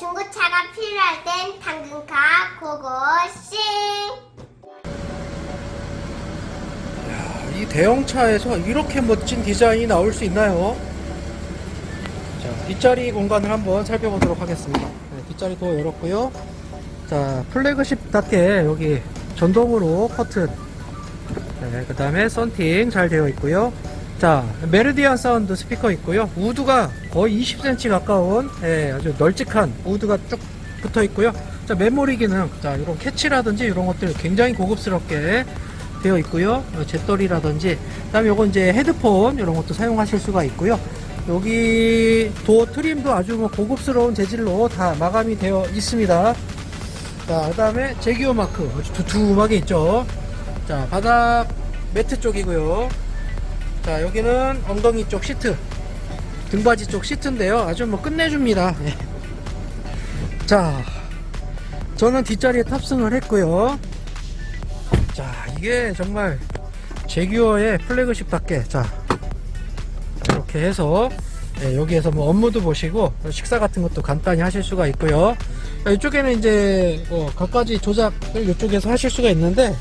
중고차가 필요할 땐 당근카 고고싱 이 대형차에서 이렇게 멋진 디자인이 나올 수 있나요? 자, 뒷자리 공간을 한번 살펴보도록 하겠습니다. 네, 뒷자리 도 열었고요. 자, 플래그십답게 여기 전동으로 커튼. 네, 그 다음에 썬팅 잘 되어 있고요. 자, 메르디안 사운드 스피커 있고요. 우드가 거의 20cm 가까운 예, 아주 널찍한 우드가 쭉 붙어 있고요. 자, 메모리 기능, 자, 이런 캐치라든지 이런 것들 굉장히 고급스럽게 되어 있고요. 어, 잿더리라든지, 그 다음에 요거 이제 헤드폰 이런 것도 사용하실 수가 있고요. 여기 도어 트림도 아주 뭐 고급스러운 재질로 다 마감이 되어 있습니다. 자, 그 다음에 제기어 마크 아주 두툼하게 있죠. 자, 바닥 매트 쪽이고요. 자, 여기는 엉덩이 쪽 시트, 등받이 쪽 시트인데요. 아주 뭐 끝내줍니다. 예. 자, 저는 뒷자리에 탑승을 했고요. 자, 이게 정말 제규어의 플래그십답게 자 이렇게 해서 예, 여기에서 뭐 업무도 보시고 식사 같은 것도 간단히 하실 수가 있고요. 자, 이쪽에는 이제 뭐 갖가지 조작을 이쪽에서 하실 수가 있는데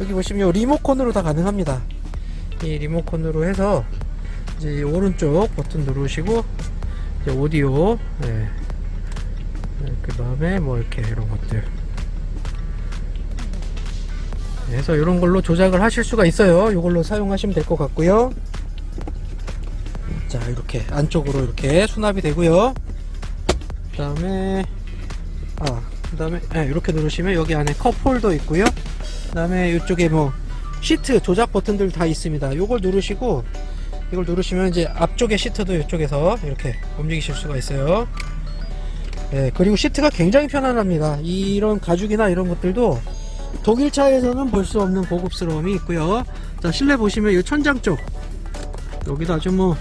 여기 보시면 요 리모컨으로 다 가능합니다. 이 리모컨으로 해서 이제 이 오른쪽 버튼 누르시고 이제 오디오 예. 그 다음에 뭐 이렇게 이런 것들 그래서 이런 걸로 조작을 하실 수가 있어요. 이걸로 사용하시면 될 것 같고요. 자, 이렇게 안쪽으로 이렇게 수납이 되고요. 그 다음에 아, 그 다음에 네, 이렇게 누르시면 여기 안에 컵 홀더 있고요. 그 다음에 이쪽에 뭐 시트 조작 버튼들 다 있습니다. 이걸 누르시고 이걸 누르시면 이제 앞쪽의 시트도 이쪽에서 이렇게 움직이실 수가 있어요. 네, 그리고 시트가 굉장히 편안합니다. 이런 가죽이나 이런 것들도 독일차에서는 볼 수 없는 고급스러움이 있고요. 자, 실내 보시면 이 천장 쪽 여기도 아주 뭐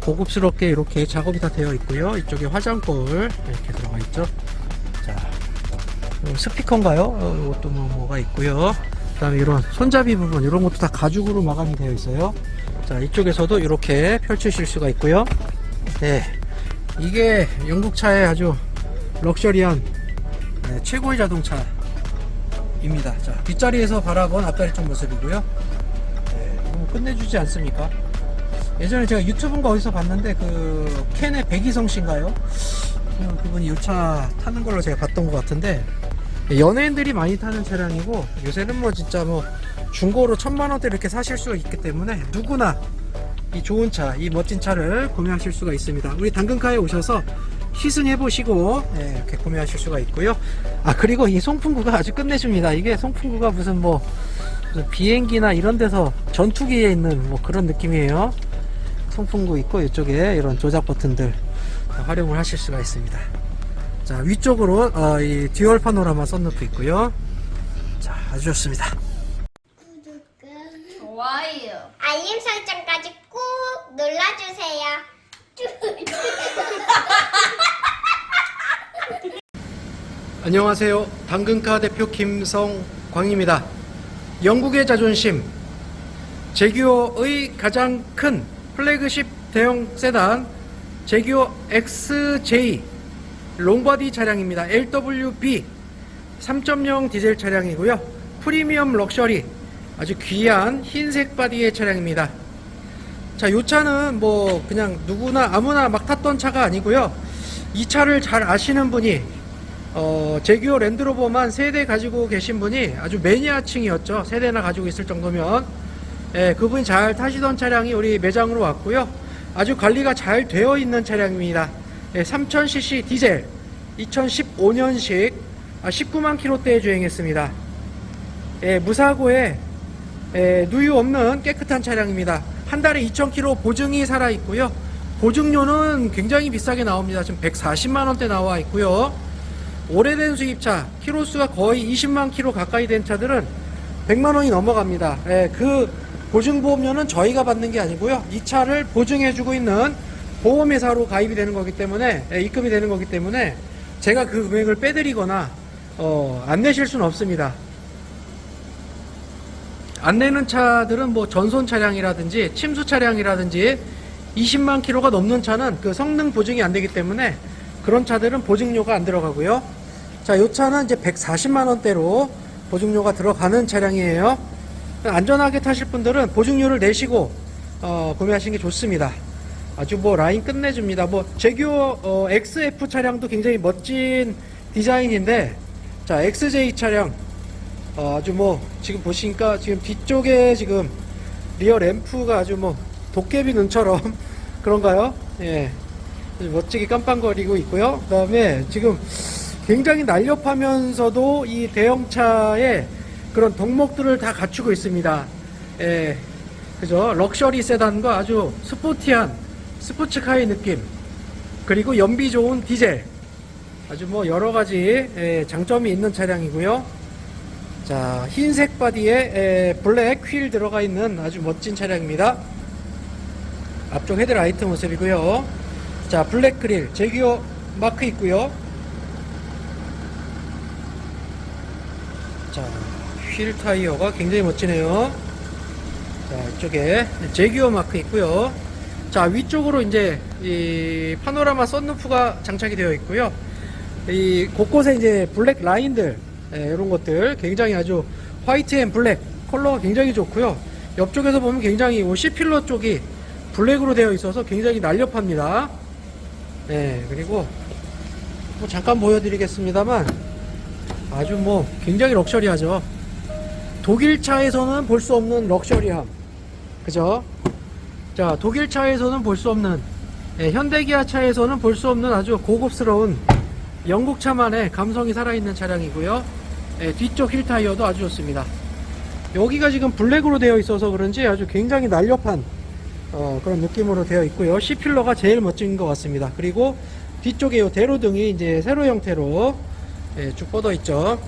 고급스럽게 이렇게 작업이 다 되어 있고요. 이쪽에 화장볼 이렇게 들어가 있죠. 자, 요 스피커인가요? 어, 이것도 뭐 뭐가 있고요. 그다음에 이런 손잡이 부분 이런 것도 다 가죽으로 마감이 되어 있어요. 자, 이쪽에서도 이렇게 펼치실 수가 있고요. 네, 이게 영국차의 아주 럭셔리한 네, 최고의 자동차. 입니다. 자, 뒷자리에서 바라본 앞다리 쪽 모습이고요. 네, 끝내주지 않습니까? 예전에 제가 유튜브인가 어디서 봤는데 그 캔의 백이성 씨인가요? 그- 그분이 이 차 타는 걸로 제가 봤던 것 같은데 연예인들이 많이 타는 차량이고 요새는 뭐 진짜 뭐 중고로 천만 원대 이렇게 사실 수가 있기 때문에 누구나 이 좋은 차, 이 멋진 차를 구매하실 수가 있습니다. 우리 당근카에 오셔서 시승해 보시고 네, 이렇게 구매하실 수가 있고요. 아 그리고 이 송풍구가 아주 끝내줍니다. 이게 송풍구가 무슨 뭐 무슨 비행기나 이런 데서 전투기에 있는 뭐 그런 느낌이에요. 송풍구 있고 이쪽에 이런 조작 버튼들 다 활용을 하실 수가 있습니다. 자 위쪽으로 어, 이 듀얼 파노라마 썬루프 있고요. 자 아주 좋습니다. 좋아요. 알림 설정까지 꾹 눌러주세요 안녕하세요. 당근카 대표 김성광입니다. 영국의 자존심, 제규어의 가장 큰 플래그십 대형 세단 제규어 XJ 롱바디 차량입니다. LWB 3.0 디젤 차량이고요. 프리미엄 럭셔리 아주 귀한 흰색 바디의 차량입니다. 자, 이 차는 뭐 그냥 누구나 아무나 막 탔던 차가 아니고요. 이 차를 잘 아시는 분이 어, 제규어 랜드로버만 세대 가지고 계신 분이 아주 매니아층이었죠. 세 대나 가지고 있을 정도면. 예, 그분이 잘 타시던 차량이 우리 매장으로 왔고요. 아주 관리가 잘 되어 있는 차량입니다. 예, 3000cc 디젤 2015년식 아, 19만 킬로대에 주행했습니다. 예, 무사고에 예, 누유 없는 깨끗한 차량입니다. 한 달에 2,000km 보증이 살아 있고요. 보증료는 굉장히 비싸게 나옵니다. 지금 140만 원대 나와 있고요. 오래된 수입차 키로수가 거의 20만 킬로 가까이 된 차들은 100만 원이 넘어갑니다. 예, 그 보증보험료는 저희가 받는 게 아니고요. 이 차를 보증해주고 있는 보험회사로 가입이 되는 거기 때문에 예, 입금이 되는 거기 때문에 제가 그 금액을 빼드리거나 어, 안 내실 수는 없습니다. 안 내는 차들은 뭐 전손 차량이라든지 침수 차량이라든지 20만 킬로가 넘는 차는 그 성능 보증이 안 되기 때문에 그런 차들은 보증료가 안 들어가고요. 자, 이 차는 이제 140만 원대로 보증료가 들어가는 차량이에요. 안전하게 타실 분들은 보증료를 내시고 어, 구매하시는 게 좋습니다. 아주 뭐 라인 끝내줍니다. 뭐 제규어 어, XF 차량도 굉장히 멋진 디자인인데 자 XJ 차량 어, 아주 뭐 지금 보시니까 지금 뒤쪽에 지금 리어 램프가 아주 뭐 도깨비 눈처럼 그런가요? 예. 멋지게 깜빵거리고 있고요. 그 다음에 지금 굉장히 날렵하면서도 이 대형차의 그런 덕목들을 다 갖추고 있습니다. 예. 그죠? 럭셔리 세단과 아주 스포티한 스포츠카의 느낌. 그리고 연비 좋은 디젤. 아주 뭐 여러 가지 예, 장점이 있는 차량이고요. 자, 흰색 바디에 에, 블랙 휠 들어가 있는 아주 멋진 차량입니다. 앞쪽 헤드라이트 모습이고요. 자, 블랙 그릴, 제기어 마크 있고요. 자, 휠 타이어가 굉장히 멋지네요. 자, 이쪽에 제기어 마크 있고요. 자, 위쪽으로 이제 이 파노라마 썬루프가 장착이 되어 있고요. 이 곳곳에 이제 블랙 라인들 예, 이런 것들 굉장히 아주 화이트 앤 블랙 컬러가 굉장히 좋고요. 옆쪽에서 보면 굉장히 이 C필러 쪽이 블랙으로 되어 있어서 굉장히 날렵합니다. 네, 그리고 뭐 잠깐 보여드리겠습니다만 아주 뭐 굉장히 럭셔리하죠. 독일 차에서는 볼 수 없는 럭셔리함. 그죠? 자, 독일 차에서는 볼 수 없는, 예, 현대기아 차에서는 볼 수 없는 아주 고급스러운 영국 차만의 감성이 살아있는 차량이고요. 예, 뒤쪽 휠 타이어도 아주 좋습니다. 여기가 지금 블랙으로 되어 있어서 그런지 아주 굉장히 날렵한 어, 그런 느낌으로 되어 있고요. C필러가 제일 멋진 것 같습니다. 그리고 뒤쪽에 요 대로등이 이제 세로 형태로 예, 쭉 뻗어 있죠.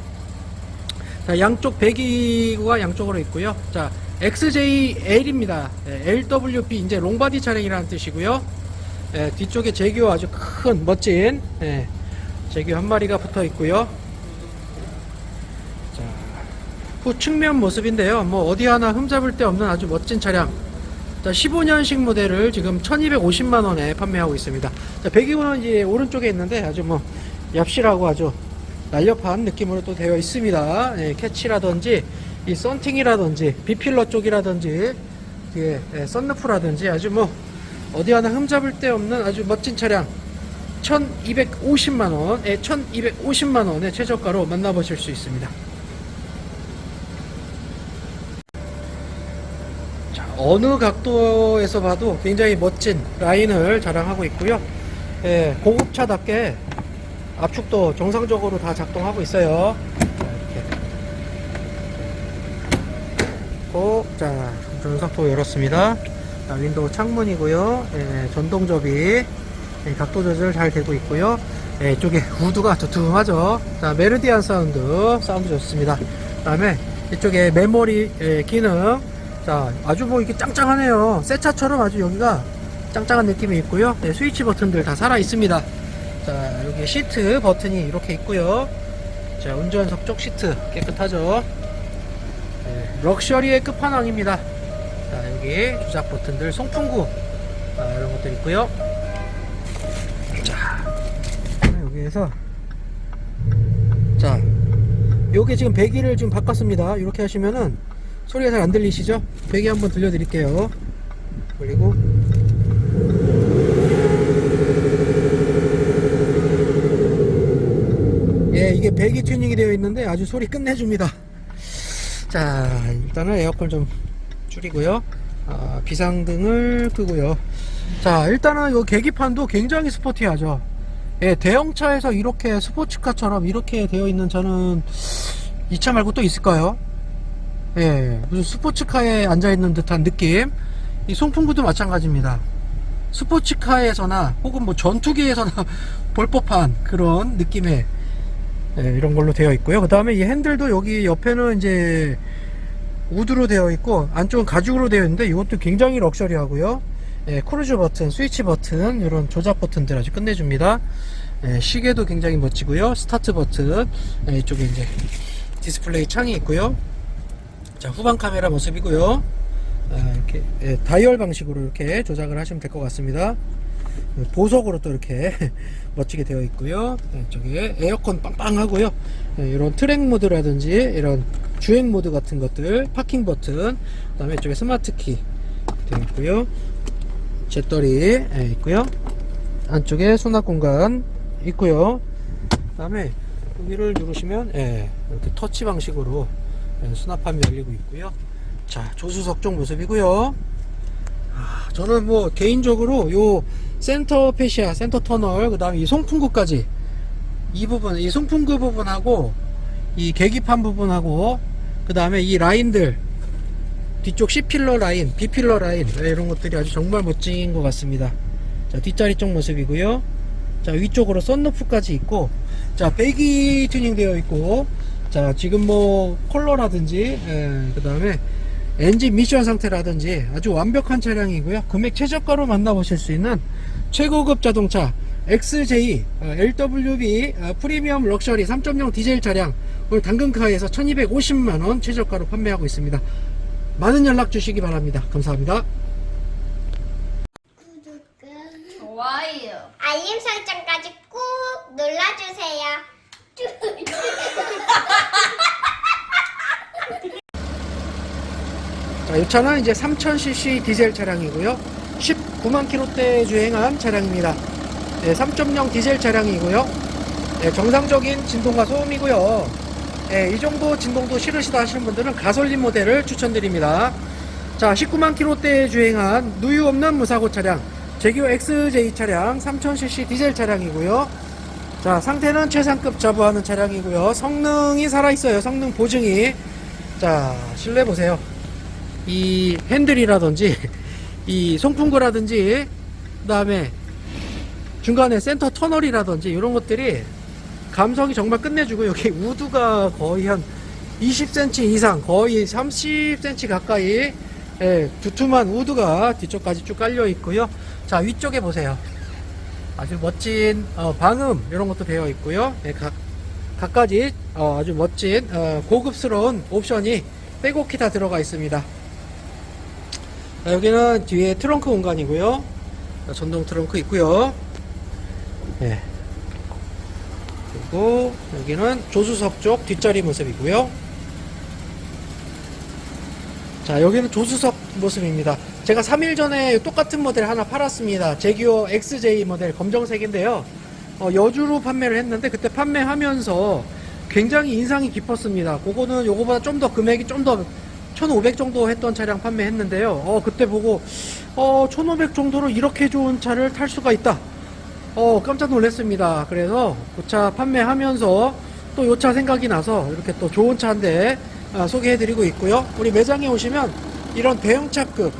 자, 양쪽 배기구가 양쪽으로 있고요. 자, XJL입니다. 예, LWB 이제 롱바디 차량이라는 뜻이고요. 예, 뒤쪽에 제규 아주 큰 멋진 예, 제규 한 마리가 붙어 있고요. 자, 후 측면 모습인데요. 뭐 어디 하나 흠잡을 데 없는 아주 멋진 차량. 자, 15년식 모델을 지금 1250만 원에 판매하고 있습니다. 자, 배기구는 이제 오른쪽에 있는데 아주 뭐 얍실하고 아주 날렵한 느낌으로 또 되어 있습니다. 예, 캐치라든지 이 썬팅이라든지 비필러 쪽이라든지 뒤에 예, 썬루프라든지 아주 뭐 어디 하나 흠잡을 데 없는 아주 멋진 차량 1250만 원, 예, 1250만 원의 최저가로 만나보실 수 있습니다. 자, 어느 각도에서 봐도 굉장히 멋진 라인을 자랑하고 있고요. 예, 고급차답게 압축도 정상적으로 다 작동하고 있어요. 자, 이렇게. 고, 자, 전석도 열었습니다. 자, 윈도우 창문이고요. 예, 전동 접이 예, 각도 조절 잘 되고 있고요. 예, 이쪽에 우드가 두툼하죠. 자, 메르디안 사운드, 사운드 좋습니다. 그 다음에 이쪽에 메모리 예, 기능. 자, 아주 뭐 이게 짱짱하네요. 새 차처럼 아주 여기가 짱짱한 느낌이 있고요. 예, 스위치 버튼들 다 살아 있습니다. 자, 여기 시트 버튼이 이렇게 있고요. 자, 운전석 쪽 시트 깨끗하죠. 네, 럭셔리의 끝판왕입니다. 자, 여기 조작 버튼들, 송풍구 아, 이런 것들 있고요. 자, 여기에서 자, 요게 지금 배기를 좀 바꿨습니다. 이렇게 하시면은 소리가 잘 안 들리시죠? 배기 한번 들려드릴게요. 그리고 예, 이게 배기 튜닝이 되어 있는데 아주 소리 끝내줍니다. 자, 일단은 에어컨 좀 줄이고요. 아, 비상등을 끄고요. 자, 일단은 이 계기판도 굉장히 스포티하죠. 예, 대형차에서 이렇게 스포츠카처럼 이렇게 되어 있는 차는 이 차 말고 또 있을까요? 예, 무슨 스포츠카에 앉아있는 듯한 느낌. 이 송풍구도 마찬가지입니다. 스포츠카에서나 혹은 뭐 전투기에서나 볼 법한 그런 느낌의 예, 이런 걸로 되어 있고요. 그 다음에 이 핸들도 여기 옆에는 이제 우드로 되어 있고 안쪽은 가죽으로 되어 있는데 이것도 굉장히 럭셔리하고요. 예, 크루즈 버튼, 스위치 버튼 이런 조작 버튼들 아주 끝내줍니다. 예, 시계도 굉장히 멋지고요. 스타트 버튼 예, 이쪽에 이제 디스플레이 창이 있고요. 자 후방 카메라 모습이고요. 아, 이렇게 예, 다이얼 방식으로 이렇게 조작을 하시면 될 것 같습니다. 보석으로 또 이렇게 멋지게 되어 있고요. 네, 저기 에어컨 빵빵하고요. 네, 이런 트랙 모드라든지 이런 주행 모드 같은 것들, 파킹 버튼, 그다음에 이쪽에 스마트 키 되어 있고요. 재떨이 예, 있고요. 안쪽에 수납 공간 있고요. 그다음에 여기를 누르시면 예, 이렇게 터치 방식으로 예, 수납함이 열리고 있고요. 자 조수석 쪽 모습이고요. 아, 저는 뭐 개인적으로 요 센터 페시아, 센터 터널, 그 다음에 이 송풍구까지 이 부분, 이 송풍구 부분하고 이 계기판 부분하고 그 다음에 이 라인들 뒤쪽 C필러 라인, B필러 라인 네, 이런 것들이 아주 정말 멋진 것 같습니다. 자 뒷자리 쪽 모습이고요. 자 위쪽으로 썬루프까지 있고 자 배기 튜닝 되어 있고 자 지금 뭐 컬러라든지 그 다음에 엔진 미션 상태라든지 아주 완벽한 차량이고요 금액 최저가로 만나보실 수 있는 최고급 자동차 XJ 어, LWB 어, 프리미엄 럭셔리 3.0 디젤 차량 오늘 당근카에서 1250만원 최저가로 판매하고 있습니다 많은 연락 주시기 바랍니다 감사합니다 좋아요. 알림 설정까지 꾹 눌러주세요. 자, 이 차는 이제 3000cc 디젤 차량이고요. 19만 킬로대 주행한 차량입니다. 네, 3.0 디젤 차량이고요. 네, 정상적인 진동과 소음이고요. 네, 이 정도 진동도 싫으시다 하시는 분들은 가솔린 모델을 추천드립니다. 자, 19만 킬로대 주행한 누유 없는 무사고 차량, 제규 XJ 차량 3000cc 디젤 차량이고요. 자, 상태는 최상급 자부하는 차량이고요. 성능이 살아있어요. 성능 보증이. 자, 실내 보세요. 이 핸들이라든지 이 송풍구라든지 그 다음에 중간에 센터 터널이라든지 이런 것들이 감성이 정말 끝내주고 여기 우드가 거의 한 20cm 이상 거의 30cm 가까이 예, 두툼한 우드가 뒤쪽까지 쭉 깔려 있고요. 자 위쪽에 보세요. 아주 멋진 어, 방음 이런 것도 되어 있고요. 예, 각, 각가지 어, 아주 멋진 어, 고급스러운 옵션이 빼곡히 다 들어가 있습니다 자, 여기는 뒤에 트렁크 공간이고요. 자, 전동 트렁크 있고요. 예. 그리고 여기는 조수석 쪽 뒷자리 모습이고요. 자, 여기는 조수석 모습입니다. 제가 3일 전에 똑같은 모델 하나 팔았습니다. 제기어 XJ 모델 검정색인데요. 어, 여주로 판매를 했는데 그때 판매하면서 굉장히 인상이 깊었습니다. 그거는 요거보다 좀 더 금액이 좀더 1500 정도 했던 차량 판매했는데요. 어, 그때 보고, 어, 1500 정도로 이렇게 좋은 차를 탈 수가 있다. 어, 깜짝 놀랐습니다. 그래서 그 차 판매하면서 또 요 차 생각이 나서 이렇게 또 좋은 차인데 아, 소개해드리고 있고요. 우리 매장에 오시면 이런 대형차급,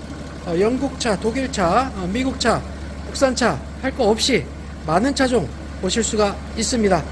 어, 영국차, 독일차, 어, 미국차, 국산차 할 거 없이 많은 차종 보실 수가 있습니다.